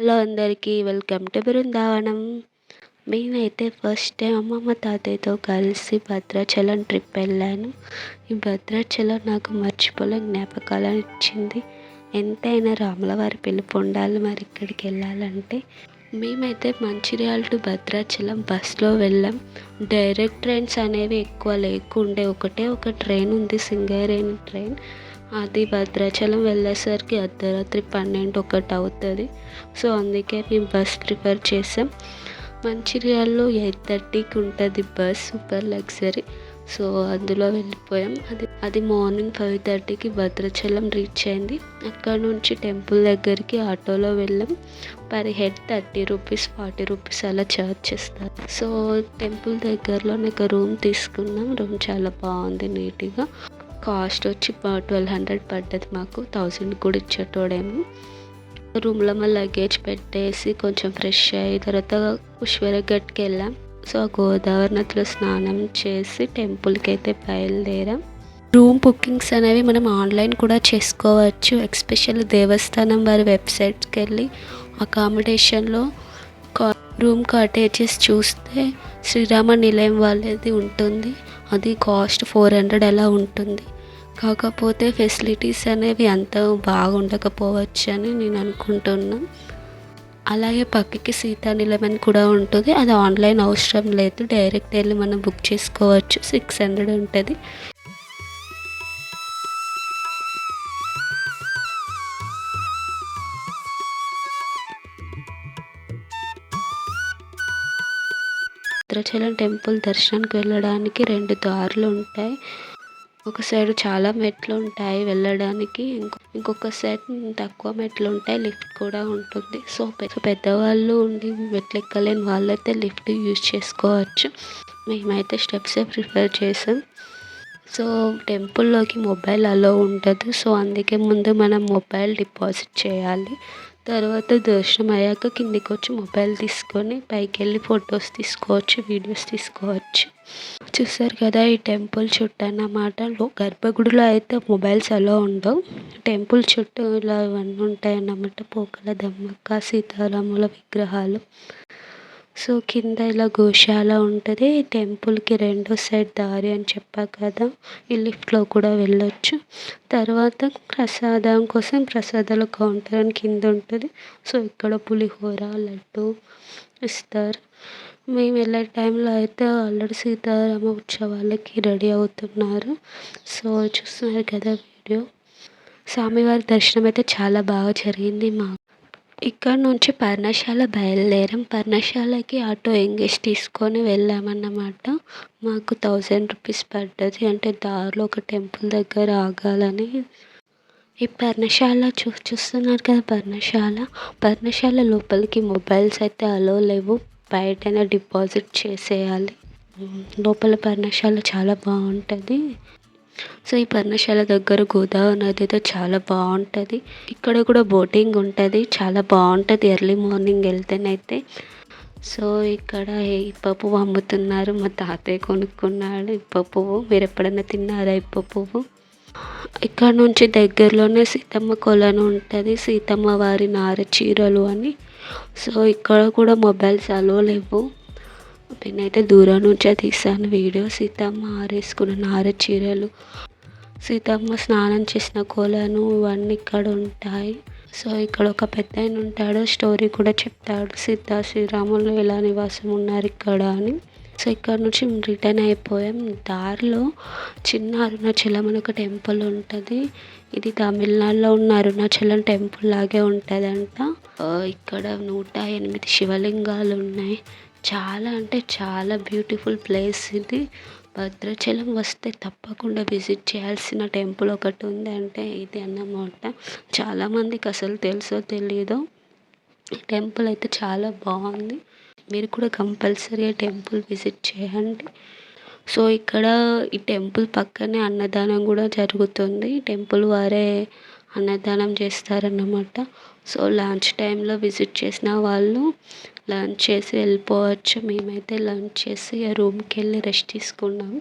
Hello అందరికీ welcome to Brindavanam. మేమైతే first time అమ్మమ్మ తాతయ్యతో కలిసి భద్రాచలం ట్రిప్ వెళ్ళాను. ఈ భద్రాచలం నాకు మర్చిపోలేని జ్ఞాపకాలను ఇచ్చింది. ఎంతైనా రాములవారి పిలుపు ఉండాలి మరి ఇక్కడికి వెళ్ళాలంటే. మేమైతే మంచిర్యాల టు భద్రాచలం బస్లో వెళ్ళాం. డైరెక్ట్ ట్రైన్స్ అనేవి ఎక్కువ లేకుండే ఒకటే ఒక ట్రైన్ ఉంది సింగరేణి ట్రైన్. అది భద్రాచలం వెళ్ళేసరికి అర్ధరాత్రి పన్నెండు ఒకటి అవుతుంది. సో అందుకే మేము బస్ ప్రిఫర్ చేసాం. మంచిర్యాలలో ఎయిట్ థర్టీకి ఉంటుంది బస్ సూపర్ లగ్జరీ. సో అందులో వెళ్ళిపోయాం. అది అది మార్నింగ్ ఫైవ్ థర్టీకి భద్రాచలం రీచ్ అయింది. అక్కడ నుంచి టెంపుల్ దగ్గరికి ఆటోలో వెళ్ళాం. Per head thirty rupees forty rupees అలా ఛార్జ్ చేస్తారు. సో టెంపుల్ దగ్గరలో ఒక రూమ్ తీసుకున్నాం. రూమ్ చాలా బాగుంది నీట్గా. కాస్ట్ వచ్చి ట్వెల్వ్ హండ్రెడ్ పడ్డది మాకు. థౌజండ్ కూడా ఇచ్చేటోడేమో. రూమ్లో మా లగేజ్ పెట్టేసి కొంచెం ఫ్రెష్ అయ్యి తర్వాత పుష్పరగట్కి వెళ్ళాం. సో గోదావరి నదిలో స్నానం చేసి టెంపుల్కి అయితే బయలుదేరాం. రూమ్ బుకింగ్స్ అనేవి మనం ఆన్లైన్ కూడా చేసుకోవచ్చు. ఎక్స్పెషల్ దేవస్థానం వారి వెబ్సైట్కి వెళ్ళి అకామిడేషన్లో రూమ్ కాటేజెస్ చూస్తే శ్రీరామ నిలయం వాళ్ళది ఉంటుంది. అది కాస్ట్ ఫోర్ హండ్రెడ్ అలా ఉంటుంది. కాకపోతే ఫెసిలిటీస్ అనేవి అంత బాగుండకపోవచ్చు అని నేను అనుకుంటున్నాను అలాగే పక్కకి సీతా నిలయం కూడా ఉంటుంది. అది ఆన్లైన్ అవసరం లేదు. డైరెక్ట్ వెళ్ళి మనం బుక్ చేసుకోవచ్చు. సిక్స్ హండ్రెడ్ ఉంటుంది. భద్రాచలం టెంపుల్ దర్శనానికి వెళ్ళడానికి రెండు దారులు ఉంటాయి. ఒక సైడ్ చాలా మెట్లు ఉంటాయి వెళ్ళడానికి. ఇంకో ఇంకొక సైడ్ తక్కువ మెట్లు ఉంటాయి లిఫ్ట్ కూడా ఉంటుంది. సో పెద్దవాళ్ళు ఉండి మెట్లు ఎక్కలేని వాళ్ళైతే లిఫ్ట్ యూజ్ చేసుకోవచ్చు. మేమైతే స్టెప్సే ప్రిఫర్ చేసాం. సో టెంపుల్లోకి మొబైల్ అలో ఉండదు. సో అందుకే ముందు మనం మొబైల్ డిపాజిట్ చేయాలి. తర్వాత దర్శనం అయ్యాక కిందికి వచ్చి మొబైల్ తీసుకొని పైకి వెళ్ళి ఫొటోస్ తీసుకోవచ్చు వీడియోస్ తీసుకోవచ్చు. చూసారు కదా ఈ టెంపుల్ చుట్టూ అన్నమాట. గర్భగుడిలో అయితే మొబైల్స్ అలా ఉండవు. టెంపుల్ చుట్టూ ఇలా ఇవన్నీ ఉంటాయి అన్నమాట పోకల దమ్మక్క సీతారాముల విగ్రహాలు. సో కింద ఇలా గోశాల ఉంటుంది. టెంపుల్కి రెండో సైడ్ దారి అని చెప్పా కదా. ఈ లిఫ్ట్లో కూడా వెళ్ళొచ్చు. తర్వాత ప్రసాదం కోసం ప్రసాదాల కౌంటర్ అని కింద ఉంటుంది. సో ఇక్కడ పులిహోర లడ్డు ఇస్తారు. మేము వెళ్ళే టైంలో అయితే ఆల్రెడీ సీతారామ ఉత్సవాలకి రెడీ అవుతున్నారు. సో చూస్తున్నారు కదా వీడియో. స్వామివారి దర్శనం అయితే చాలా బాగా జరిగింది మాకు. ఇక్కడ నుంచి పర్ణశాల బయలుదేరాం. పర్ణశాలకి ఆటో ఎంగేజ్ తీసుకొని వెళ్ళామన్నమాట. మాకు థౌజండ్ రూపీస్ పడ్డది. అంటే దారిలో ఒక టెంపుల్ దగ్గర ఆగాలని. ఈ పర్ణశాల చూ చూస్తున్నారు కదా పర్ణశాల. పర్ణశాల లోపలికి మొబైల్స్ అయితే అలో లేవు. బయటనే డిపాజిట్ చేసేయాలి. లోపల పర్ణశాల చాలా బాగుంటుంది. సో ఈ పర్ణశాల దగ్గర గోదావరి నది అయితే చాలా బాగుంటుంది. ఇక్కడ కూడా బోటింగ్ ఉంటుంది. చాలా బాగుంటుంది ఎర్లీ మార్నింగ్ వెళ్తేనైతే. సో ఇక్కడ ఇప్ప పువ్వు అమ్ముతున్నారు. మా తాతయ్య కొనుక్కున్నాడు ఇప్ప పువ్వు మీరు ఎప్పుడైనా తిన్నారా ఇప్ప పువ్వు ఇక్కడ నుంచి దగ్గరలోనే సీతమ్మ కొలను ఉంటుంది. సీతమ్మ వారి నార చీరలు అని. సో ఇక్కడ కూడా మొబైల్స్ అలో లేవు. నేనైతే దూరం నుంచే తీసాను. వీడియో సీతమ్మ ఆరేసుకున్న నార చీరలు. సీతమ్మ స్నానం చేసిన కోలను ఇవన్నీ ఇక్కడ ఉంటాయి. సో ఇక్కడ ఒక పెద్ద ఆయన ఉంటాడు. స్టోరీ కూడా చెప్తాడు. సీత శ్రీరాములు ఎలా నివాసం ఉన్నారు ఇక్కడ అని. సో ఇక్కడ నుంచి రిటర్న్ అయిపోయాం. దారిలో చిన్న అరుణాచలం అని ఒక టెంపుల్ ఉంటుంది. ఇది తమిళనాడులో ఉన్న అరుణాచలం టెంపుల్ లాగే ఉంటుందంట. ఇక్కడ నూట ఎనిమిది శివలింగాలు ఉన్నాయి. చాలా అంటే చాలా బ్యూటిఫుల్ ప్లేస్ ఇది. భద్రాచలం వస్తే తప్పకుండా విజిట్ చేయాల్సిన టెంపుల్ ఒకటి ఉంది అంటే ఇది అన్నమాట. చాలామందికి అసలు తెలుసో తెలియదో టెంపుల్ అయితే చాలా బాగుంది. మీరు కూడా కంపల్సరీ టెంపుల్ విజిట్ చేయండి. సో ఇక్కడ ఈ టెంపుల్ పక్కనే అన్నదానం కూడా జరుగుతుంది. టెంపుల్ వారే అన్నదానం చేస్తారన్నమాట. సో లంచ్ టైంలో విజిట్ చేసిన వాళ్ళు లంచ్ చేసి వెళ్ళిపోవచ్చు. మేమైతే లంచ్ చేసి రూమ్కి వెళ్ళి రెస్ట్ తీసుకున్నాం.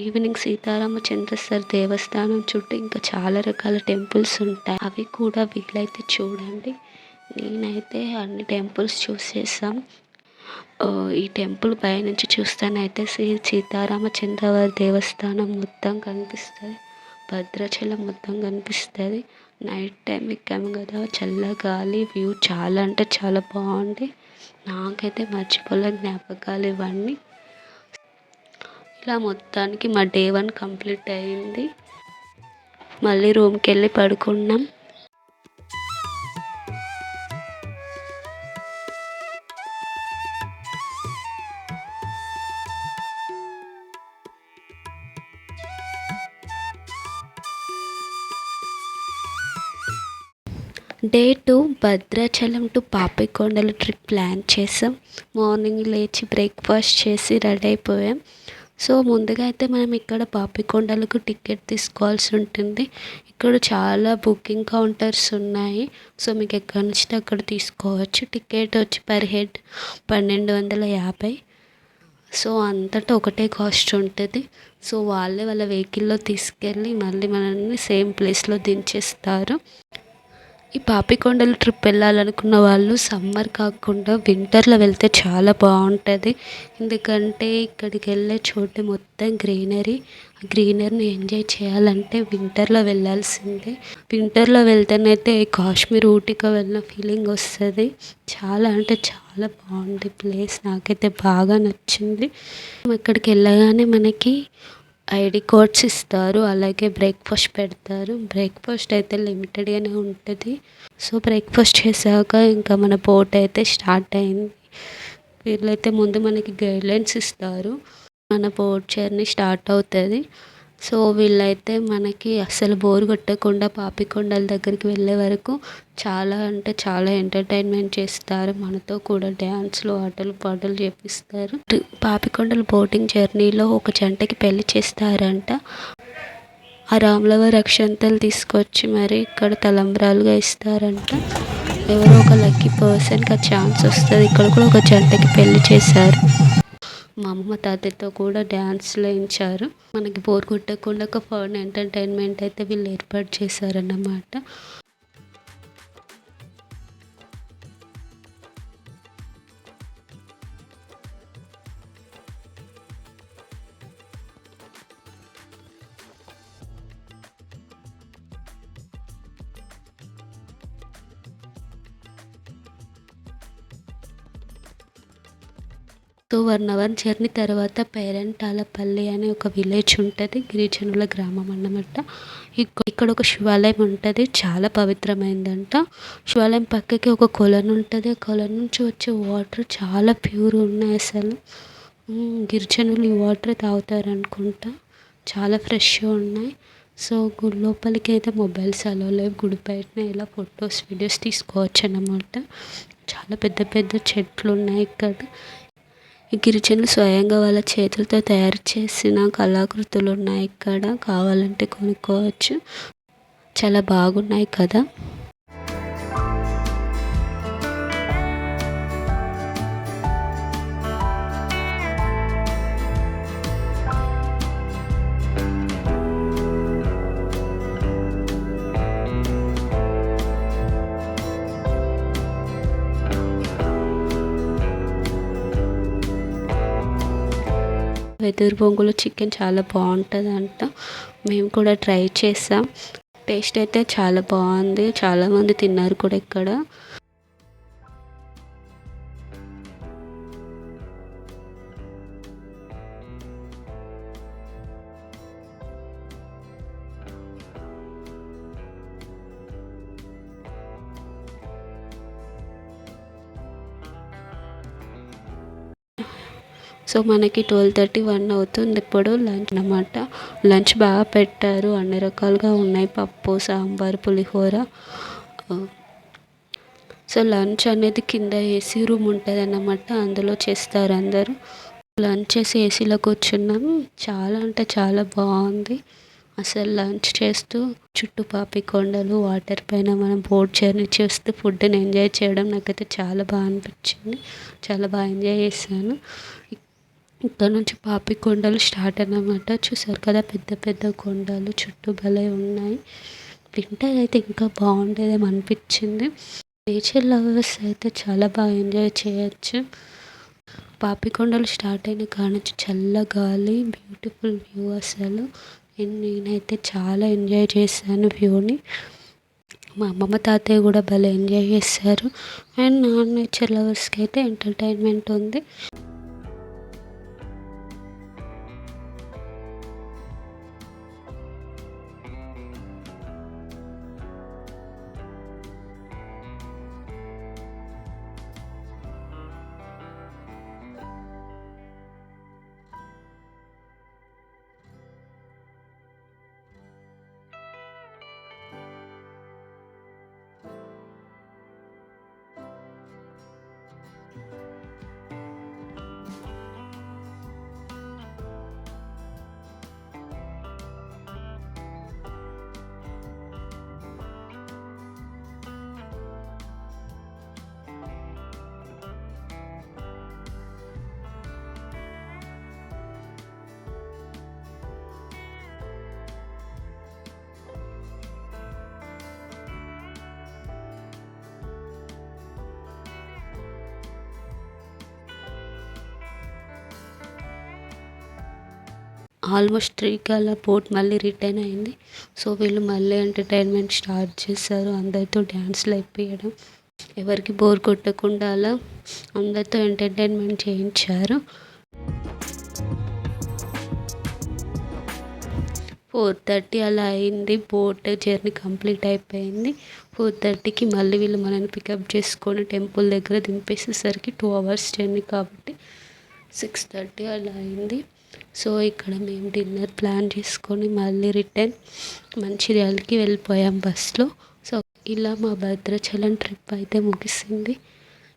ఈవినింగ్ సీతారామచంద్ర దేవస్థానం చుట్టూ ఇంకా చాలా రకాల టెంపుల్స్ ఉంటాయి. అవి కూడా వీలైతే చూడండి. నేనైతే అన్ని టెంపుల్స్ చూసేసాం. ఈ టెంపుల్ పైనుంచి చూస్తానైతే శ్రీ సీతారామచంద్ర దేవస్థానం మొత్తం కనిపిస్తుంది. భద్రాచలం మొత్తం కనిపిస్తుంది. నైట్ టైం ఎక్కాము కదా చల్ల గాలి వ్యూ చాలా అంటే చాలా బాగుంది. నాకైతే మర్చిపోలే జ్ఞాపకాలు ఇవన్నీ. ఇలా మొత్తానికి మా డే వన్ కంప్లీట్ అయింది. మళ్ళీ రూమ్కి వెళ్ళి పడుకున్నాం డే టూ భద్రాచలం టు పాపికొండల ట్రిప్ ప్లాన్ చేసాం. మార్నింగ్ లేచి బ్రేక్ఫాస్ట్ చేసి రెడీ అయిపోయాం. సో ముందుగా అయితే మనం ఇక్కడ పాపికొండలకు టికెట్ తీసుకోవాల్సి ఉంటుంది. ఇక్కడ చాలా బుకింగ్ కౌంటర్స్ ఉన్నాయి. సో మీకు ఎక్కడి నుంచి అక్కడ తీసుకోవచ్చు. టికెట్ వచ్చి పర్ హెడ్ పన్నెండు వందల యాభై. సో అంతటా ఒకటే కాస్ట్ ఉంటుంది. సో వాళ్ళే వాళ్ళ వెహికల్లో తీసుకెళ్ళి మళ్ళీ మనల్ని సేమ్ ప్లేస్లో దించేస్తారు. ఈ పాపికొండలు ట్రిప్ వెళ్ళాలనుకున్న వాళ్ళు సమ్మర్ కాకుండా వింటర్లో వెళ్తే చాలా బాగుంటుంది. ఎందుకంటే ఇక్కడికి వెళ్ళే చోటు మొత్తం గ్రీనరీ. ఆ గ్రీనరీని ఎంజాయ్ చేయాలంటే వింటర్లో వెళ్ళాల్సిందే. వింటర్లో వెళ్తేనైతే కాశ్మీర్ ఊటీకి వెళ్ళిన ఫీలింగ్ వస్తుంది. చాలా అంటే చాలా బాగుంది ప్లేస్. నాకైతే బాగా నచ్చింది. ఇక్కడికి వెళ్ళగానే మనకి ఐడి కార్డ్స్ ఇస్తారు అలాగే బ్రేక్ఫాస్ట్ పెడతారు. బ్రేక్ఫాస్ట్ అయితే లిమిటెడ్గానే ఉంటుంది. సో బ్రేక్ఫాస్ట్ చేశాక ఇంకా మన బోట్ అయితే స్టార్ట్ అయింది. వీళ్ళైతే ముందు మనకి గైడ్లైన్స్ ఇస్తారు. మన బోట్ జర్నీ స్టార్ట్ అవుతుంది. సో వీళ్ళైతే మనకి అస్సలు బోర్ కొట్టకుండా పాపికొండల దగ్గరికి వెళ్ళే వరకు చాలా అంటే చాలా ఎంటర్టైన్మెంట్ చేస్తారు. మనతో కూడా డ్యాన్స్లు ఆటలు పాటలు చేపిస్తారు. పాపికొండల బోటింగ్ జర్నీలో ఒక జంటకి పెళ్ళి చేస్తారంట. ఆ రాములవారి అక్షంతలు తీసుకొచ్చి మరి ఇక్కడ తలంబ్రాలుగా ఇస్తారంట. ఎవరో ఒక లక్కీ పర్సన్కి ఆ ఛాన్స్ వస్తుంది. ఇక్కడ కూడా ఒక జంటకి పెళ్ళి చేశారు. మా అమ్మ తాతయ్యతో కూడా డ్యాన్స్లు వేయించారు మనకి బోర్ కొట్టకుండా ఒక ఫన్ ఎంటర్టైన్మెంట్ అయితే వీళ్ళు ఏర్పాటు చేశారన్నమాట. సో వన్ అవర్ జర్నీ తర్వాత పేరంటాలపల్లి అనే ఒక విలేజ్ ఉంటుంది. గిరిజనుల గ్రామం అన్నమాట. ఇక్కడ ఒక శివాలయం ఉంటుంది. చాలా పవిత్రమైందంట. శివాలయం పక్కకి ఒక కొలను ఉంటుంది. కొలను నుంచి వచ్చే వాటర్ చాలా ప్యూర్ ఉన్నాయి అసలు. గిరిజనులు ఈ వాటర్ తాగుతారు అనుకుంటా చాలా ఫ్రెష్గా ఉన్నాయి. సో గుడి లోపలికి అయితే మొబైల్స్ అలో లేవు. గుడి బయటనే ఇలా ఫొటోస్ వీడియోస్ తీసుకోవచ్చు అన్నమాట. చాలా పెద్ద పెద్ద చెట్లు ఉన్నాయి ఇక్కడ. గిరిజనులు స్వయంగా వాళ్ళ చేతులతో తయారు చేసిన కళాకృతులు ఉన్నాయి. ఇక్కడ కావాలంటే కొనుక్కోవచ్చు. చాలా బాగున్నాయి కదా. వెదురు బొంగులో చికెన్ చాలా బాగుంటుంది అంట మేము కూడా ట్రై చేసాం. టేస్ట్ అయితే చాలా బాగుంది. చాలామంది తిన్నారు కూడా ఇక్కడ. సో మనకి ట్వెల్వ్ థర్టీ వన్ అవుతుంది. ఇప్పుడు లంచ్ అనమాట లంచ్ బాగా పెట్టారు. అన్ని రకాలుగా ఉన్నాయి. పప్పు సాంబార్ పులిహోర. సో లంచ్ అనేది కింద ఏసీ రూమ్ ఉంటుంది అన్నమాట అందులో చేస్తారు అందరూ. లంచ్ చేసి ఏసీలో కూర్చున్నాం. చాలా అంటే చాలా బాగుంది. అసలు లంచ్ చేస్తూ చుట్టూ పాపి కొండలు వాటర్ పైన మనం బోట్ జర్నీ చేస్తూ ఫుడ్ని ఎంజాయ్ చేయడం నాకైతే చాలా బాగా అనిపించింది. చాలా బాగా ఎంజాయ్ చేశాను. ఇక్కడ నుంచి పాపి కొండలు స్టార్ట్ అన్నమాట. చూసారు కదా పెద్ద పెద్ద కొండలు చుట్టూ భలే ఉన్నాయి. వింటర్ అయితే ఇంకా బాగుండేదేమో అనిపించింది. నేచర్ లవర్స్ అయితే చాలా బాగా ఎంజాయ్ చేయొచ్చు. పాపికొండలు స్టార్ట్ అయిన కానుంచి చల్ల గాలి బ్యూటిఫుల్ వ్యూ అసలు. అండ్ నేనైతే చాలా ఎంజాయ్ చేశాను వ్యూని మా అమ్మమ్మ తాతయ్య కూడా భలే ఎంజాయ్ చేశారు. అండ్ నాన్ నేచర్ లవర్స్కి అయితే ఎంటర్టైన్మెంట్ ఉంది. ఆల్మోస్ట్ త్రీ కల్లా బోట్ మళ్ళీ రిటర్న్ అయింది. సో వీళ్ళు మళ్ళీ ఎంటర్టైన్మెంట్ స్టార్ట్ చేశారు. అందరితో డ్యాన్స్లు అయిపోయడం ఎవరికి బోర్ కొట్టకుండా అలా అందరితో ఎంటర్టైన్మెంట్ చేయించారు. ఫోర్ థర్టీ అలా అయింది. బోట్ జర్నీ కంప్లీట్ అయిపోయింది. ఫోర్ థర్టీకి మళ్ళీ వీళ్ళు మనల్ని పికప్ చేసుకొని టెంపుల్ దగ్గర దింపేసేసరికి టూ అవర్స్ జర్నీ కాబట్టి సిక్స్ థర్టీ అలా అయింది. సో ఇక్కడ మేము డిన్నర్ ప్లాన్ చేసుకొని మళ్ళీ రిటర్న్ మంచిర్యాలకి వెళ్ళిపోయాం బస్లో. సో ఇలా మా భద్రాచలం ట్రిప్ అయితే ముగిసింది.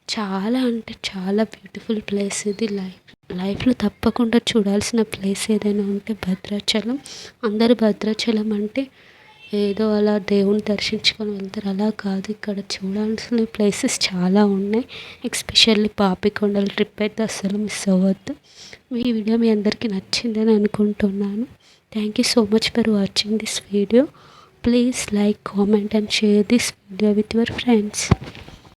చాలా అంటే చాలా బ్యూటిఫుల్ ప్లేస్ ఇది. లైఫ్ లైఫ్లో తప్పకుండా చూడాల్సిన ప్లేస్ ఏదైనా ఉంటే భద్రాచలం. అందరు భద్రాచలం అంటే ఏదో అలా దేవుని దర్శించుకొని వెళ్తారు. అలా కాదు. ఇక్కడ చూడాల్సిన ప్లేసెస్ చాలా ఉన్నాయి. ఎక్స్పెషల్లీ పాపికొండల ట్రిప్ అయితే అస్సలు మిస్ అవ్వద్దు. ఈ వీడియో మీ అందరికీ నచ్చిందని అనుకుంటున్నాను. Thank you so much for watching this video please like comment and share this video with your friends